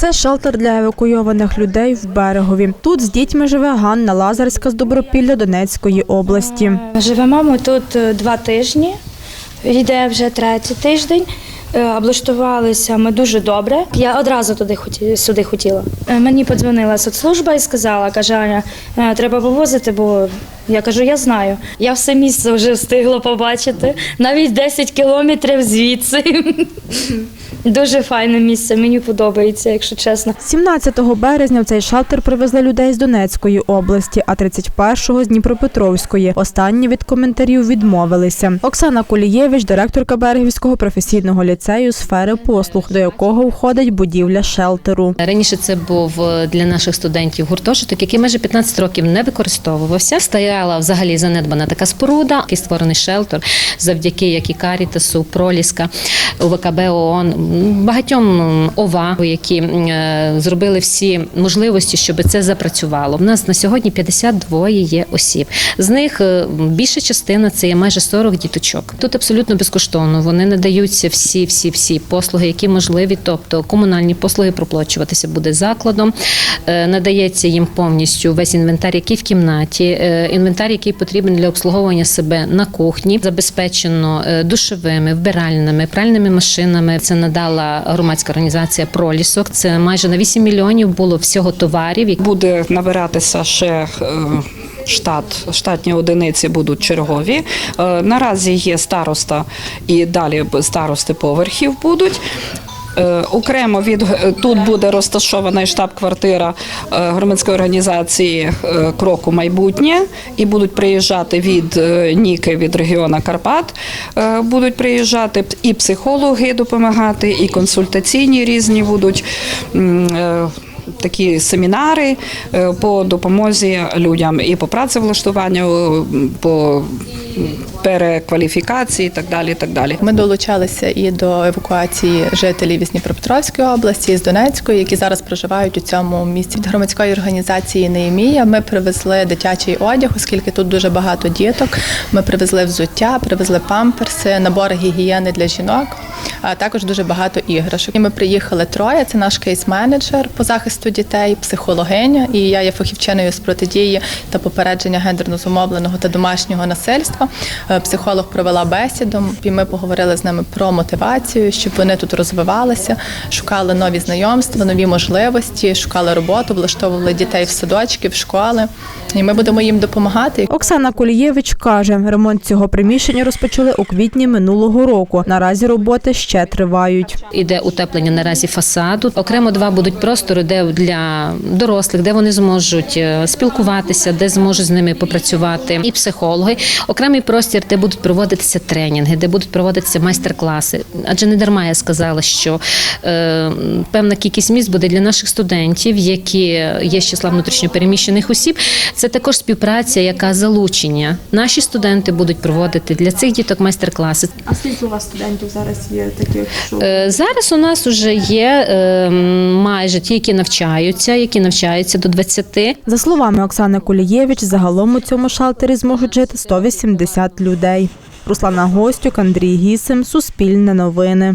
Це шелтер для евакуйованих людей в берегові. Тут з дітьми живе Ганна Лазарська з Добропілля Донецької області. Живемо ми тут е, два тижні, йде вже третій тиждень. Е, Облаштувалися ми дуже добре. Я одразу туди хоті- сюди хотіла. Е, Мені подзвонила соцслужба і сказала, каже, Аня, треба повозити, бо я кажу, я знаю. Я все місце вже встигла побачити, навіть 10 кілометрів звідси. Дуже файне місце, мені подобається, якщо чесно. 17 березня в цей шелтер привезли людей з Донецької області, а 31-го з Дніпропетровської. Останні від коментарів відмовилися. Оксана Колієвич, директорка Берегівського професійного ліцею сфери послуг, до якого входить будівля шелтеру. Раніше це був е, для наших студентів гуртожиток, який майже 15 років не використовувався. Стояла взагалі занедбана така споруда, який створений шелтер завдяки як і Карітасу, Проліска, УВКБ ООН, багатьом ОВА, які е, зробили всі можливості, щоб це запрацювало. У нас на сьогодні 52 є осіб. З них е, більша частина це є майже 40 діточок. Тут абсолютно безкоштовно. Вони надаються всі, всі, всі послуги, які можливі, тобто комунальні послуги проплачуватися буде закладом. Е, Надається їм повністю весь інвентар, який в кімнаті, інвентар, який потрібен для обслуговування себе на кухні, забезпечено душовими, вбиральними, пральними машинами. Це надала громадська організація Пролісок. Це майже на 8 мільйонів було всього товарів. Буде набиратися ще е, штат, штатні одиниці будуть чергові. Е, Наразі є староста і далі старости поверхів будуть. Е, Окремо від е, тут буде розташована штаб-квартира е, громадської організації Кроку майбутнє і будуть приїжджати від Ніки від регіону Карпат. Будуть приїжджати і психологи допомагати, і консультаційні різні будуть. Такі семінари по допомозі людям і по працевлаштуванню, по перекваліфікації, і так далі. і так далі. Ми долучалися і до евакуації жителів із Дніпропетровської області, з Донецької, які зараз проживають у цьому місці. Від громадської організації Неємія ми привезли дитячий одяг, оскільки тут дуже багато діток. Ми привезли взуття, привезли памперси, набори гігієни для жінок, а також дуже багато іграшок. І ми приїхали троє. Це наш кейс-менеджер по захисту дітей, психологиня, і я є фахівчиною з протидії та попередження гендерно зумовленого та домашнього насильства. Е, Психолог провела бесіду, і ми поговорили з ними про мотивацію, щоб вони тут розвивалися, шукали нові знайомства, нові можливості, шукали роботу, влаштовували дітей в садочки, в школи. І ми будемо їм допомагати. Оксана Колієвич каже, ремонт цього приміщення розпочали у квітні минулого року. Наразі роботи ще тривають. Іде утеплення наразі фасаду. Окремо два будуть простори, де для дорослих, де вони зможуть е, спілкуватися, де зможуть з ними попрацювати, і психологи. Окремий простір, де будуть проводитися тренінги, де будуть проводитися майстер-класи. Адже не дарма я сказала, що е, певна кількість місць буде для наших студентів, які є з числа внутрішньопереміщених осіб. Це також співпраця, яка залучення. Наші студенти будуть проводити для цих діток майстер-класи. А скільки у вас студентів зараз є таких? Що... Е, Зараз у нас вже є е, майже ті, які навчаються, які навчаються до 20. За словами Оксани Кулієвич, загалом у цьому шалтері зможуть жити 180 людей. Руслана Гостюк, Андрій Гісим, Суспільне новини.